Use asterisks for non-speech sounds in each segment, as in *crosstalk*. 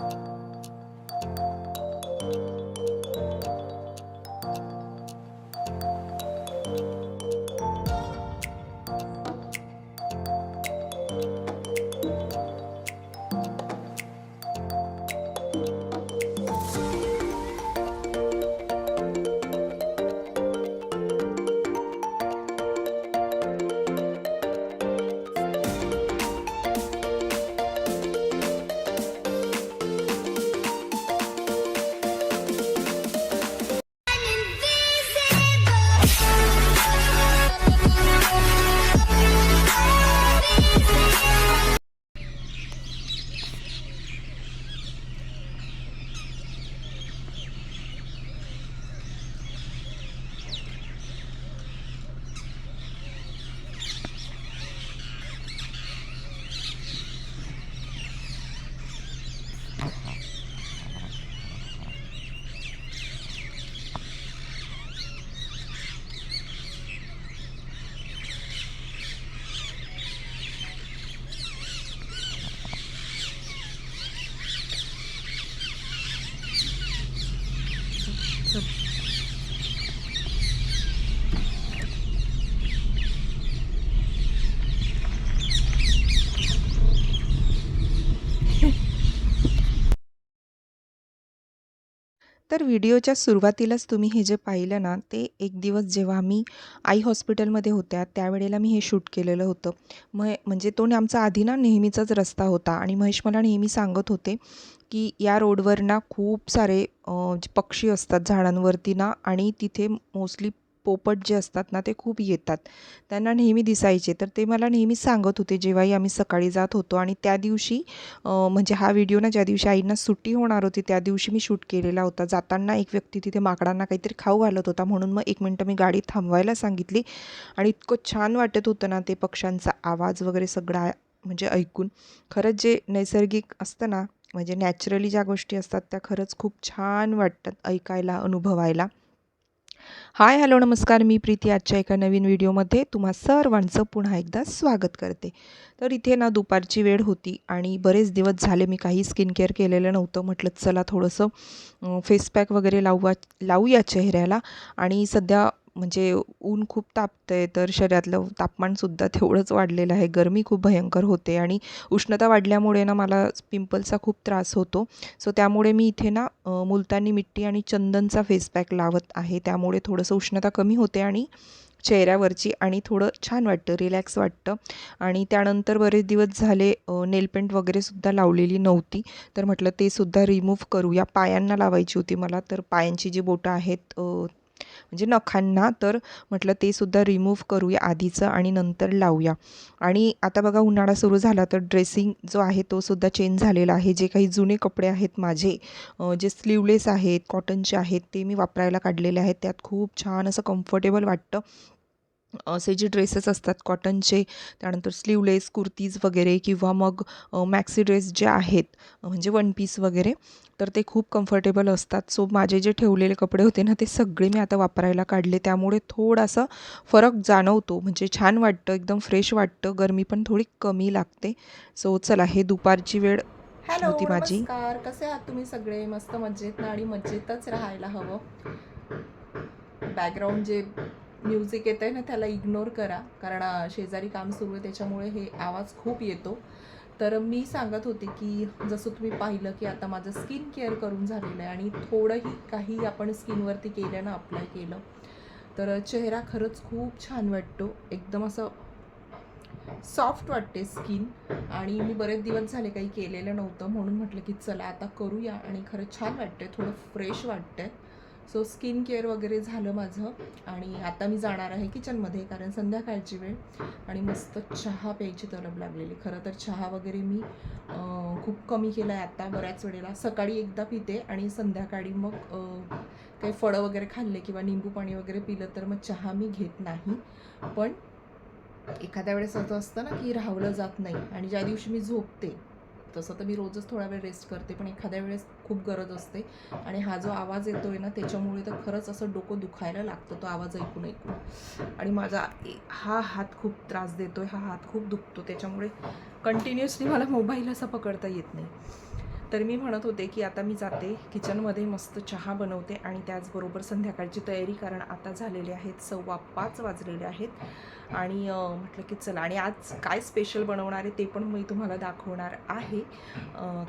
you तर व्हिडिओच्या सुरुवातीलाच तुम्ही हे जे पाहिलं ना ते एक दिवस जेव्हा आम्ही आई हॉस्पिटलमध्ये होत्या त्यावेळेला मी हे शूट केलेलं होतं. मग म्हणजे तो आमचा आधी ना नेहमीचाच रस्ता होता आणि महेश मला नेहमी सांगत होते की या रोडवर ना खूप सारे पक्षी असतात झाडांवरती ना आणि तिथे मोस्टली पोपट जे असतात ना ते खूप येतात. त्यांना नेहमी दिसायचे. तर ते मला नेहमी सांगत होते जेव्हाही आम्ही सकाळी जात होतो आणि त्या दिवशी म्हणजे हा व्हिडिओ ना ज्या दिवशी आईंना सुट्टी होणार होती त्या दिवशी मी शूट केलेला होता. जाताना एक व्यक्ती तिथे माकडांना काहीतरी खाऊ घालत होता म्हणून मग एक मिनटं मी गाडी थांबवायला सांगितली आणि इतकं छान वाटत होतं ना ते पक्ष्यांचा आवाज वगैरे सगळा म्हणजे ऐकून. खरंच जे नैसर्गिक असतं ना म्हणजे नॅचरली ज्या गोष्टी असतात त्या खरंच खूप छान वाटतात ऐकायला अनुभवायला. हाय हॅलो नमस्कार. मी प्रीती. आजच्या एका नवीन व्हिडिओमध्ये तुम्हा सर्वांचं पुन्हा एकदा स्वागत करते. तर इथे ना दुपारची वेळ होती आणि बरेच दिवस झाले मी काही स्किन केअर केलेलं नव्हतं. म्हटलं चला थोडंसं फेस पॅक वगैरे लावूया लावूया चेहऱ्याला. आणि सध्या म्हणजे ऊन खूप तापतं आहे तर शरीरातलं तापमानसुद्धा तेवढंच वाढलेलं आहे. गरमी खूप भयंकर होते आणि उष्णता वाढल्यामुळे ना मला पिंपलचा खूप त्रास होतो. सो त्यामुळे मी इथे ना मुलतानी मिट्टी आणि चंदनचा फेस पॅक लावत आहे. त्यामुळे थोडंसं उष्णता कमी होते आणि चेहऱ्यावरची आणि थोडं छान वाटतं रिलॅक्स वाटतं. आणि त्यानंतर बरेच दिवस झाले नेलपेंट वगैरेसुद्धा लावलेली नव्हती. तर म्हटलं ते सुद्धा रिमूव्ह करूया. पायांना लावायची होती मला. तर पायांची जी बोटं आहेत म्हणजे नखांना तर म्हटलं ते सुद्धा रिमूव्ह करूया आधीचं आणि नंतर लावूया. आणि आता बघा उन्हाळा सुरू झाला तर ड्रेसिंग जो आहे तो सुद्धा चेंज झालेला आहे. जे काही जुने कपडे आहेत माझे जे स्लीवलेस आहेत कॉटनचे आहेत ते मी वापरायला काढलेले आहेत. त्यात खूप छान असं कम्फर्टेबल वाटतं. असे जे ड्रेसेस असतात कॉटनचे त्यानंतर स्लीवलेस कुर्तीज वगैरे किंवा मग मॅक्सी ड्रेस जे आहेत म्हणजे वन पीस वगैरे तर ते खूप कम्फर्टेबल असतात. सो माझे जे ठेवलेले कपडे होते ना ते सगळे मी आता वापरायला काढले. त्यामुळे थोडासा फरक जाणवतो. म्हणजे छान वाटतं एकदम फ्रेश वाटतं. गरमी पण थोडी कमी लागते. सो चला हे दुपारची वेळ हॅलो होती माझी. नमस्कार. कसे आहात तुम्ही सगळे? मस्त मजेत आणि मजेतच राहायला हवं. बॅकग्राऊंड जे म्युझिक येत आहे ना त्याला इग्नोर करा. कारण शेजारी काम सुरू आहे त्याच्यामुळे हे आवाज खूप येतो. तर मी सांगत होते की जसं तुम्ही पाहिलं की आता माझं स्किन केअर करून झालेलं आहे आणि थोडंही काही आपण स्किनवरती केलं ना अप्लाय केलं तर चेहरा खरंच खूप छान वाटतो. एकदम असं सॉफ्ट वाटते स्किन. आणि मी बरेच दिवस झाले काही केलेलं नव्हतं म्हणून म्हटलं की चला आता करूया. आणि खरंच छान वाटतंय थोडं फ्रेश वाटतंय. सो स्किन केअर वगैरे झालं माझं आणि आता मी जाणार आहे किचनमध्ये कारण संध्याकाळची वेळ आणि मस्त चहा प्यायची तलब लागलेली. खरं तर चहा वगैरे मी खूप कमी केला आहे आता बऱ्याच वेळेला. सकाळी एकदा पिते आणि संध्याकाळी मग काही फळं वगैरे खाल्ले किंवा निंबू पाणी वगैरे पिलं तर मग चहा मी घेत नाही. पण एखाद्या वेळेस असं असतं ना की राहवलं जात नाही आणि ज्या दिवशी मी झोपते तसं तर मी रोजच थोडा वेळ रेस्ट करते पण एखाद्या वेळेस खूप गरज असते. आणि हा जो आवाज येतो आहे ना त्याच्यामुळे तर खरंच असं डोकं दुखायला लागतं तो आवाज ऐकून ऐकून. आणि माझा हा हात खूप त्रास देतो आहे हा हात खूप दुखतो त्याच्यामुळे कंटिन्युअसली मला मोबाईल असा पकडता येत नाही. तर मी म्हणत होते की आता मी जाते किचनमध्ये मस्त चहा बनवते आणि त्याचबरोबर संध्याकाळची तयारी कारण आता झालेले आहेत सव्वा पाच वाजलेले आहेत. आणि म्हटलं की चला आणि आज काय स्पेशल बनवणार आहे ते पण मी तुम्हाला दाखवणार आहे.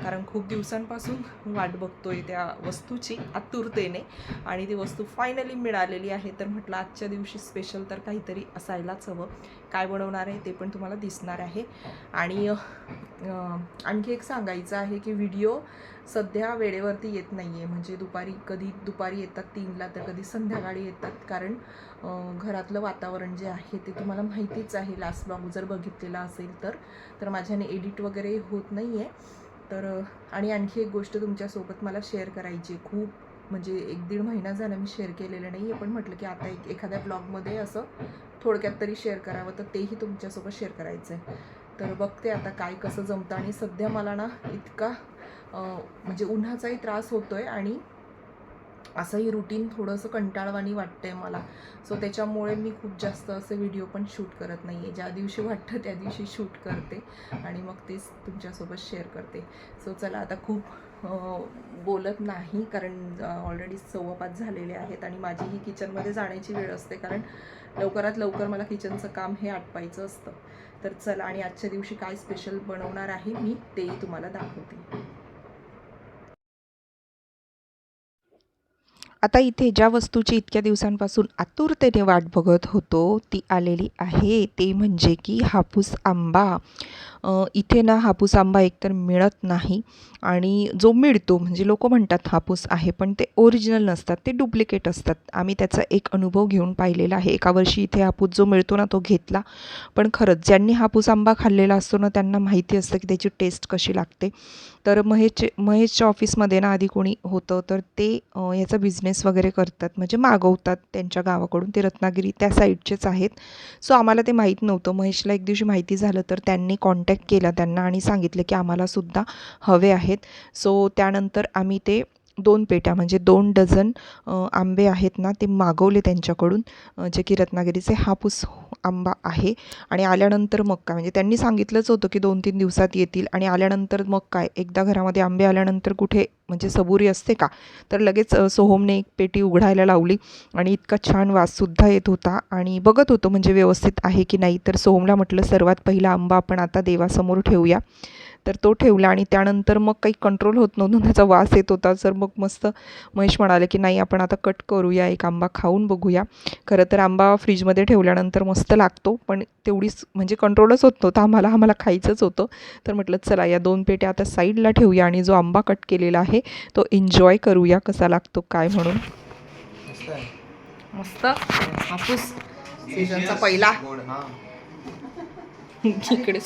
कारण खूप दिवसांपासून वाट बघतोय त्या वस्तूची आतुरतेने आणि ती वस्तू फायनली मिळालेली आहे. तर म्हटलं आजच्या दिवशी स्पेशल तर काहीतरी असायलाच हवं. काय बनवणार आहे ते पण तुम्हाला दिसणार आहे. आणि आणखी एक सांगायचं आहे की व्हिडिओ सध्या वेळेवरती येत नाही आहे म्हणजे दुपारी कधी दुपारी येतात तीनला तर कधी संध्याकाळी येतात. कारण घरातलं वातावरण जे आहे ते तुम्हाला माहितीच आहे. लास्ट ब्लॉग जर बघितलेला असेल तर तर माझ्याने एडिट वगैरे होत नाही आहे तर आणि आणखी एक गोष्ट तुमच्यासोबत मला शेअर करायची आहे. खूप म्हणजे एक दीड महिना झाला मी शेअर केलेलं नाही आहे पण म्हटलं की आता एक एखाद्या ब्लॉगमध्ये असं थोडक्यात तरी शेअर करावं तर तेही तुमच्यासोबत शेअर करायचं आहे तर बघते आता काय कसं जमतं. आणि सध्या मला ना इतका म्हणजे उन्हाचाही त्रास होतो आहे आणि असंही रुटीन थोडंसं कंटाळवाणी वाटतं आहे मला. सो त्याच्यामुळे मी खूप जास्त असे व्हिडिओ पण शूट करत नाही आहे ज्या दिवशी वाटतं त्या दिवशी शूट करते आणि मग तेच तुमच्यासोबत शेअर करते. सो चला आता खूप बोलत नाही कारण ऑलरेडी सव्वापाच झालेले आहेत आणि माझीही किचनमध्ये जाण्याची वेळ असते कारण लवकरात लवकर मला किचनचं काम हे आटपायचं असतं. तर चला आणि आजच्या दिवशी काय स्पेशल बनवणार आहे मी तेही तुम्हाला दाखवते. आता इथे ज्या वस्तूची इतक्या दिवसांपासून आतुरतेने वाट बघत होतो ती आलेली आहे. ते म्हणजे की हापूस आंबा. इथे ना हापूस आंबा एकतर मिळत नाही आणि जो मिळतो म्हणजे लोक म्हणतात हापूस आहे पण ते ओरिजिनल नसतात ते डुप्लिकेट असतात. आम्ही त्याचा एक अनुभव घेऊन पाहिलेला आहे. एका वर्षी इथे हापूस जो मिळतो ना तो घेतला. पण खरंच ज्यांनी हापूस आंबा खाल्लेला असतो ना त्यांना माहिती असतं की त्याची टेस्ट कशी लागते. तर महेशचे महेशच्या ऑफिसमध्ये ना आधी कोणी होतं तर ते याचा बिझनेस वगैरे करतात. म्हणजे मागवतात त्यांच्या गावाकडून. ते रत्नागिरी त्या साईडचेच आहेत. सो आम्हाला ते माहीत नव्हतं. महेशला एक दिवशी माहिती झालं तर त्यांनी कॉन्टॅक्ट केला त्यांना आणि सांगितलं की आम्हालासुद्धा हवे आहेत. सो त्यानंतर आम्ही ते दोन पेट्या म्हणजे दोन डझन आंबे आहेत ना ते मागवले त्यांच्याकडून. जे की रत्नागिरीचे हापूस आंबा आहे. आणि आल्यानंतर मग काय? म्हणजे त्यांनी सांगितलंच होतं की दोन तीन दिवसात येतील. आणि आल्यानंतर मग काय? एकदा घरामध्ये आंबे आल्यानंतर कुठे म्हणजे सबुरी असते का? तर लगेच सोहमने एक पेटी उघडायला लावली. आणि इतका छान वाससुद्धा येत होता. आणि बघत होतो म्हणजे व्यवस्थित आहे की नाही? तर सोहमला म्हटलं सर्वात पहिला आंबा आपण आता देवासमोर ठेवूया. तर तो ठेवला आणि त्यानंतर मग काही कंट्रोल होत नव्हतं. त्याचा वास येत होता. तर मग मस्त महेश म्हणाले की नाही आपण आता कट करूया. एक आंबा खाऊन बघूया. खरं तर आंबा फ्रीजमध्ये ठेवल्यानंतर मस्त लागतो. पण तेवढीच म्हणजे कंट्रोलच होत नव्हतं. आम्हाला आम्हाला खायचंच होतं. तर म्हटलं चला या दोन पेट्या आता साईडला ठेवूया आणि जो आंबा कट केलेला आहे तो एन्जॉय करूया कसा लागतो काय म्हणून. मस्त. हापूस. सीझनचा पहिला. *laughs* इकडे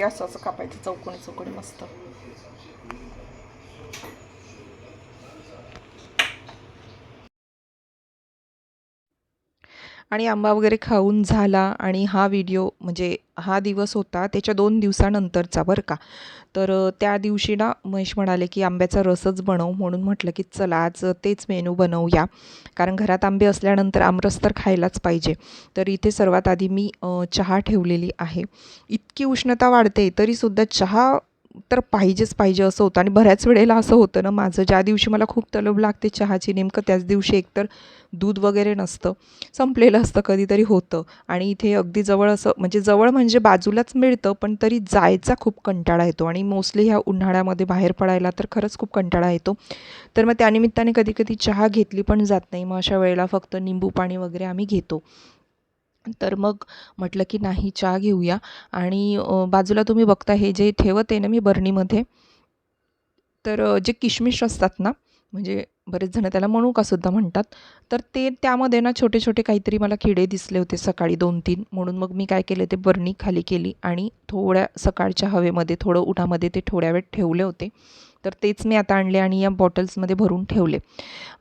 ते असं असं कापायचं चौकोनी चौकोनी मस्त आणि आंबा वगैरे खाऊन झाला आणि हा व्हिडिओ म्हणजे हा दिवस होता त्याच्या दोन दिवसानंतरचा बरं का. तर त्या दिवशी ना महेश म्हणाले की आंब्याचा रसच बनव म्हणून म्हटलं की चला आज तेच मेनू बनवूया. कारण घरात आंबे असल्यानंतर आमरस तर खायलाच पाहिजे. तर इथे सर्वात आधी मी चहा ठेवलेली आहे. इतकी उष्णता वाढते तरीसुद्धा चहा तर पाहिजेच पाहिजे असं होतं. आणि बऱ्याच वेळेला असं होतं ना माझं ज्या दिवशी मला खूप तलब लागते चहाची नेमकं त्याच दिवशी एकतर दूध वगैरे नसतं. संपलेलं असतं कधीतरी होतं. आणि इथे अगदी जवळ असं म्हणजे जवळ म्हणजे बाजूलाच मिळतं पण तरी जायचा खूप कंटाळा येतो. आणि मोस्टली ह्या उन्हाळ्यामध्ये बाहेर पडायला तर खरंच खूप कंटाळा येतो. तर मग त्यानिमित्ताने कधी कधी चहा घेतली पण जात नाही. मग अशा वेळेला फक्त निंबू पाणी वगैरे आम्ही घेतो. तर मग म्हटलं की नाही चहा घेऊया. आणि बाजूला तुम्ही बघता हे जे ठेवत आहे ना मी बरणीमध्ये तर जे किशमिश असतात ना म्हणजे बरेच जण त्याला मणुकासुद्धा म्हणतात. तर ते त्यामध्ये ना छोटे छोटे काहीतरी मला किडे दिसले होते सकाळी दोन तीन म्हणून मग मी काय केले ते बरणी खाली केली आणि थोड्या सकाळच्या हवेमध्ये थोडं उन्हामध्ये ते थोड्या वेळ ठेवले होते. तर तेच मी आता आणले आणि या बॉटल्समध्ये भरून ठेवले.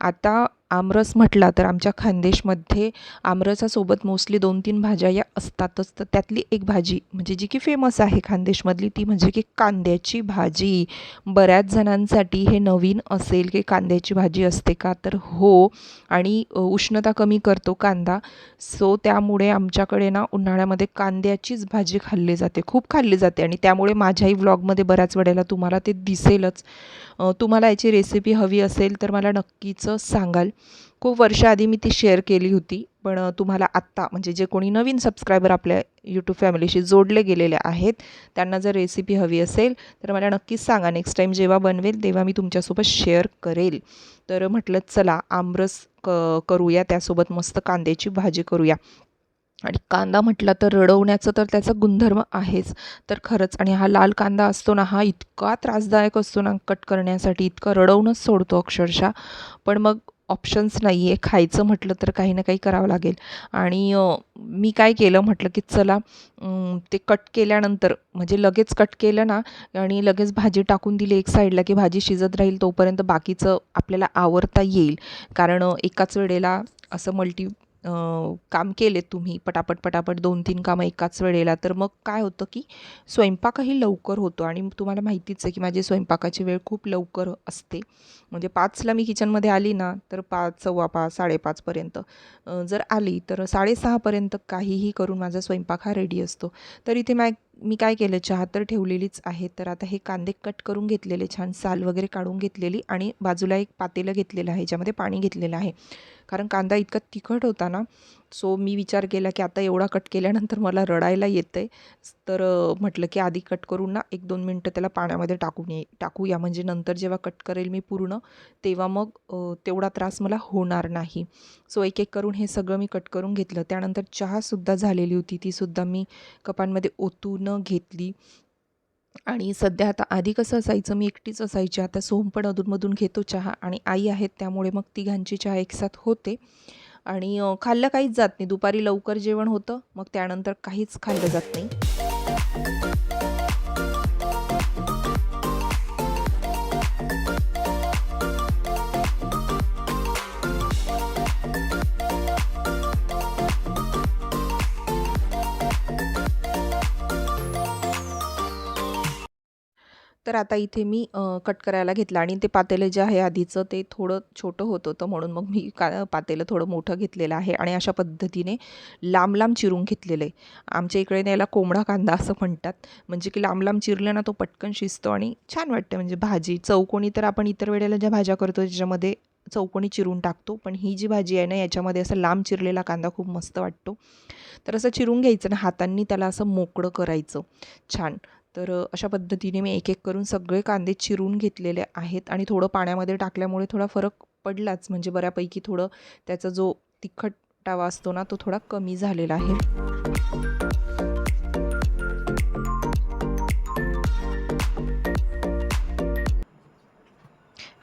आता आमरस म्हटला तर आमच्या खानदेशमध्ये आमरसासोबत मोस्टली दोन तीन भाज्या या असतातच. तर त्यातली एक भाजी म्हणजे जी की फेमस आहे खानदेशमधली ती म्हणजे की कांद्याची भाजी. बऱ्याच जणांसाठी हे नवीन असेल की कांद्याची भाजी असते का तर हो. आणि उष्णता कमी करतो कांदा. सो त्यामुळे आमच्याकडे ना उन्हाळ्यामध्ये कांद्याचीच भाजी खाल्ली जाते खूप खाल्ली जाते. आणि त्यामुळे माझ्याही व्लॉगमध्ये बऱ्याच वेळेला तुम्हाला ते दिसेलच. तुम्हाला याची रेसिपी हवी असेल तर मला नक्कीच सांगाल. खूप वर्षाआधी मी ती शेअर केली होती पण तुम्हाला आत्ता म्हणजे जे कोणी नवीन सबस्क्रायबर आपल्या यूट्यूब फॅमिलीशी जोडले गेलेले आहेत त्यांना जर रेसिपी हवी असेल तर मला नक्कीच सांगा. नेक्स्ट टाईम जेव्हा बनवेल तेव्हा मी तुमच्यासोबत शेअर करेल. तर म्हटलं चला आमरस क करूया त्यासोबत मस्त कांद्याची भाजी करूया. आणि कांदा म्हटला तर रडवण्याचं तर त्याचा गुणधर्म आहेच. तर खरंच आणि हा लाल कांदा असतो ना हा इतका त्रासदायक असतो ना कट करण्यासाठी. इतकं रडवूनच सोडतो अक्षरशः. पण मग ऑप्शन्स नाही आहे खायचं म्हटलं तर काही ना काही करावं लागेल. आणि मी काय केलं म्हटलं की चला ते कट केल्यानंतर म्हणजे लगेच कट केलं ना आणि लगेच भाजी टाकून दिली एक साईडला की भाजी शिजत राहील तोपर्यंत बाकीचं आपल्याला आवरता येईल. कारण एकाच वेळेला असं मल्टी काम केले तुम्ही पटापट पटापट दोन तीन कामं एकाच वेळेला तर मग काय होतं की स्वयंपाकही लवकर होतो आणि तुम्हाला माहितीच आहे की माझी स्वयंपाकाची वेळ खूप लवकर असते. म्हणजे पाचला मी किचनमध्ये आली ना तर पाच सव्वा पाच साडेपाचपर्यंत जर आली तर साडेसहापर्यंत काहीही करून माझा स्वयंपाक हा रेडी असतो. तर इथे मॅ मी काय केलं चहा तर ठेवलेलीच आहे तर आता हे कांदे कट करून घेतलेले छान साल वगैरे काढून घेतलेली आणि बाजूला एक पातेलं घेतलेलं आहे ज्यामध्ये पाणी घेतलेलं आहे. कारण कांदा इतका तिखट होता ना सो मी विचार केला की आता एवढा कट केल्यानंतर मला रडायला येतं आहे तर म्हटलं की आधी कट करून ना एक दोन मिनटं त्याला पाण्यामध्ये टाकून ये टाकूया. म्हणजे नंतर जेव्हा कट करेल मी पूर्ण तेव्हा मग तेवढा त्रास मला होणार नाही. सो एक एक करून हे सगळं मी कट करून घेतलं. त्यानंतर चहासुद्धा झालेली होती. तीसुद्धा मी कपांमध्ये ओतून घेतली. आणि सध्या आता आधी कसं असायचं मी एकटीच असायची आता सोहम पण अधूनमधून घेतो चहा आणि आई आहेत त्यामुळे मग तिघांची चहा एकसाथ होते. आणि खाल्लं काहीच जात नाही. दुपारी लवकर जेवण होतं मग त्यानंतर काहीच खाल्लं जात नाही. तर आता इथे मी कट करायला घेतलं आणि ते पातेलं जे आहे आधीचं ते थोडं छोटं होत होतं म्हणून मग मी का पातेलं थोडं मोठं घेतलेलं आहे आणि अशा पद्धतीने लांब लांब चिरून घेतलेलं आहे. आमच्या इकडे याला कोंबडा कांदा असं म्हणतात. म्हणजे की लांब लांब चिरलं ना तो पटकन शिजतो आणि छान वाटतं. म्हणजे भाजी चौकोनी तर आपण इतर वेळेला ज्या भाज्या करतो त्याच्यामध्ये चौकोनी चिरून टाकतो पण ही जी भाजी आहे ना याच्यामध्ये असं लांब चिरलेला कांदा खूप मस्त वाटतो. तर असं चिरून घ्यायचं ना हातांनी त्याला असं मोकळं करायचं. छान. तर अशा पद्धतीने मी एक एक करून सगळे कांदे चिरून घेतलेले आहेत आणि थोडं पाण्यामध्ये टाकल्यामुळे थोडा फरक पडलाच. म्हणजे बऱ्यापैकी थोडं त्याचा जो तिखटावा असतो ना तो थोडा कमी झालेला आहे.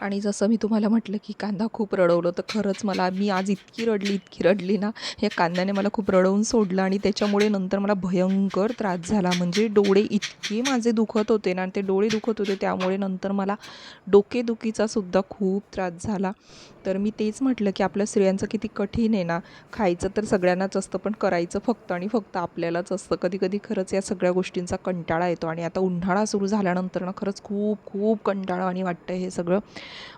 आणि जसं मी तुम्हाला म्हटलं की कांदा खूप रडवलं तर खरंच मला मी आज इतकी रडली इतकी रडली ना या कांद्याने मला खूप रडवून सोडलं आणि त्याच्यामुळे नंतर मला भयंकर त्रास झाला. म्हणजे डोळे इतके माझे दुखत होते ना आणि ते डोळे दुखत होते त्यामुळे नंतर मला डोकेदुखीचा सुद्धा खूप त्रास झाला. तर मी तेच म्हटलं की आपल्या स्त्रियांचं किती कठीण आहे ना खायचं तर सगळ्यांनाच असतं पण करायचं फक्त आणि फक्त आपल्यालाच असतं. कधी कधी खरंच या सगळ्या गोष्टींचा कंटाळा येतो आणि आता उन्हाळा सुरू झाल्यानंतर ना खरंच खूप खूप कंटाळा आणि वाटतं हे सगळं.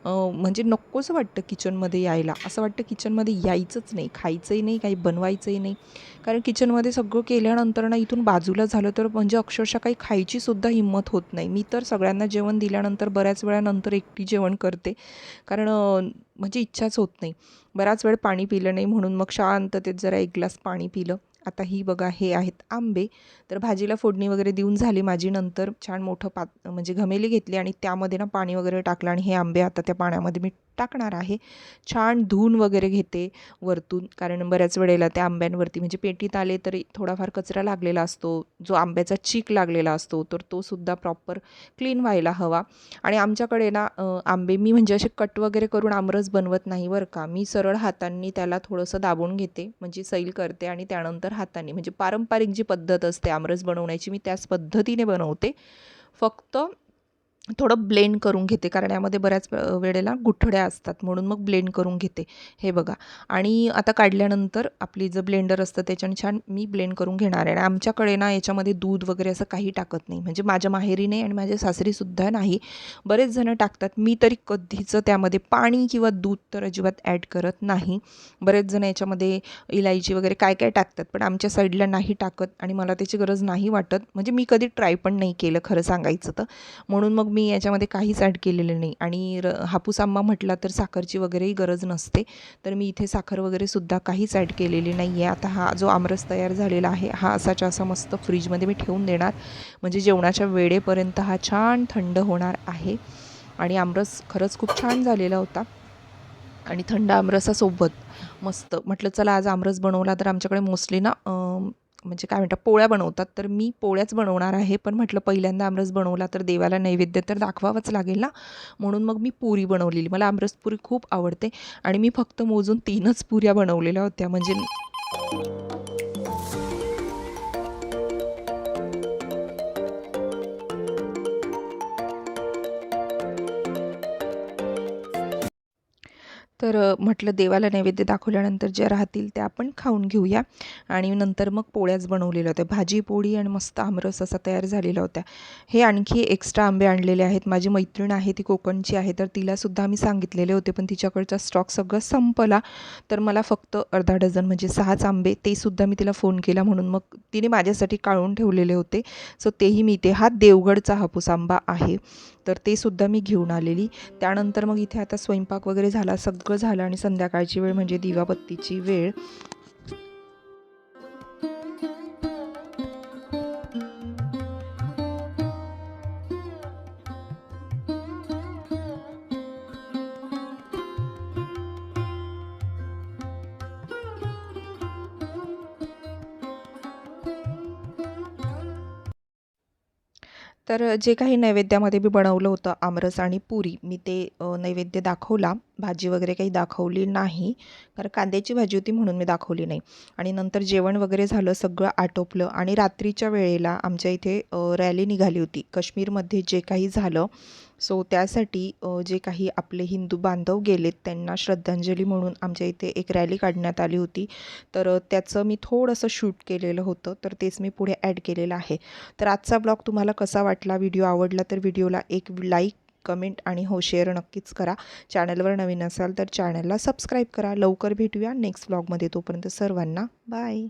म्हणजे नकोसं वाटतं किचनमध्ये यायला. असं वाटतं किचनमध्ये यायचंच नाही. खायचंही नाही काही बनवायचंही नाही. कारण किचनमध्ये सगळं केल्यानंतर ना इथून बाजूला झालं तर म्हणजे अक्षरशः काही खायचीसुद्धा हिंमत होत नाही. मी तर सगळ्यांना जेवण दिल्यानंतर बऱ्याच वेळानंतर एकटी जेवण करते. कारण म्हणजे इच्छाच होत नाही. बराच वेळ पाणी पिलं नाही म्हणून मग शांततेत जरा एक ग्लास पाणी पिलं. आता ही बघा हे आहेत आंबे. तर भाजीला फोडणी वगैरे देऊन झाली माझी. नंतर छान मोठं पात म्हणजे घमेली घेतली आणि त्यामध्ये ना पाणी वगैरे टाकलं आणि हे आंबे आता त्या पाण्यामध्ये मी टाकणार आहे. छान धुवून वगैरे घेते वरतून. कारण बऱ्याच वेळेला त्या आंब्यांवरती म्हणजे पेटीत आले तरी थोडाफार कचरा लागलेला असतो. जो आंब्याचा चीक लागलेला असतो तर तो सुद्धा प्रॉपर क्लीन व्हायला हवा. आणि आमच्याकडे ना आंबे मी म्हणजे असे कट वगैरे करून आमरस बनवत नाही बरं का. मी सरळ हातांनी त्याला थोडंसं दाबून घेते. म्हणजे सैल करते आणि त्यानंतर हातांनी म्हणजे पारंपरिक जी पद्धत असते आमरस बनवण्याची मी त्याच पद्धतीने बनवते. फक्त थोडं ब्लेंड करून घेते कारण यामध्ये बऱ्याच वेळेला गुठड्या असतात म्हणून मग ब्लेंड करून घेते. हे बघा. आणि आता काढल्यानंतर आपली जर ब्लेंडर असतं त्याच्याने छान मी ब्लेंड करून घेणार आहे. आणि आमच्याकडे ना याच्यामध्ये दूध वगैरे असं काही टाकत नाही. म्हणजे माझ्या माहेरी नाही आणि माझ्या सासरीसुद्धा नाही. बरेच जणं टाकतात. मी तरी कधीचं त्यामध्ये पाणी किंवा दूध तर अजिबात ॲड करत नाही. बरेच जण याच्यामध्ये इलायची वगैरे काय काय टाकतात पण आमच्या साईडला नाही टाकत आणि मला त्याची गरज नाही वाटत. म्हणजे मी कधी ट्राय पण नाही केलं खरं सांगायचं तर. म्हणून मग मी याच्यामध्ये काहीच ॲड केलेलं नाही. आणि र हापूस आंबा म्हटला तर साखरची वगैरेही गरज नसते. तर मी इथे साखर वगैरेसुद्धा काहीच ॲड केलेली नाही आहे आता हा जो आमरस तयार झालेला आहे हा असाच्या असा मस्त फ्रीजमध्ये मी ठेवून देणार. म्हणजे जेवणाच्या वेळेपर्यंत हा छान थंड होणार आहे. आणि आमरस खरंच खूप छान झालेला होता. आणि थंड आमरसासोबत मस्त म्हटलं चला आज आमरस बनवला तर आमच्याकडे मोस्टली ना म्हणजे काय म्हणतात पोळ्या बनवतात तर मी पोळ्याच बनवणार आहे. पण म्हटलं पहिल्यांदा आमरस बनवला तर देवाला नैवेद्य तर दाखवावंच लागेल ना? म्हणून मग मी पुरी बनवलेली. मला आमरस पुरी खूप आवडते आणि मी फक्त मोजून तीनच पुऱ्या बनवलेल्या होत्या. म्हणजे तर म्हटलं देवाला नैवेद्य दाखवल्यानंतर ज्या राहतील त्या आपण खाऊन घेऊया. आणि नंतर मग पोळ्याच बनवलेल्या होत्या. भाजी पोळी आणि मस्त आमरस असा तयार झालेला होता. हे आणखी एक्स्ट्रा आंबे आणलेले आहेत. माझी मैत्रीण आहे ती कोकणची आहे तर तिलासुद्धा आम्ही सांगितलेले होते पण तिच्याकडचा स्टॉक सगळं संपला. तर मला फक्त अर्धा डझन म्हणजे सहाच आंबे ते सुद्धा मी तिला फोन केला. म्हणून मग तिने माझ्यासाठी काढून ठेवलेले होते. सो तेही मी ते हा देवगडचा हापूस आंबा आहे. तर ते सुद्धा मी घेऊन आलेली. त्यानंतर मग इथे आता स्वयंपाक वगैरे झाला सगळं झालं आणि संध्याकाळची वेळ म्हणजे दिवाबत्तीची वेळ. तर जे काही नैवेद्यामध्ये मी बनवलं होतं आमरस आणि पुरी मी ते नैवेद्य दाखवला. भाजी वगैरे काही दाखवली नाही. कारण कांद्याची भाजी होती म्हणून मी दाखवली नाही. आणि नंतर जेवण वगैरे झालं सगळं आटोपलं आणि रात्रीच्या वेळेला आमच्या इथे रॅली निघाली होती. काश्मीरमध्ये जे काही झालं सो त्यासाठी जे काही आपले हिंदू बांधव गेलेत त्यांना श्रद्धांजली म्हणून आमच्या इथे एक रॅली काढण्यात आली होती. तर त्याचं मी थोडंसं शूट केलेलं होतं तर तेच मी पुढे ॲड केलेलं आहे. तर आजचा ब्लॉग तुम्हाला कसा वाटला व्हिडिओ आवडला तर व्हिडिओला एक लाईक कमेंट आणि हो शेअर नक्कीच करा. चॅनलवर नवीन असाल तर चॅनलला सबस्क्राईब करा. लवकर भेटूया नेक्स्ट ब्लॉगमध्ये तोपर्यंत सर्वांना बाय.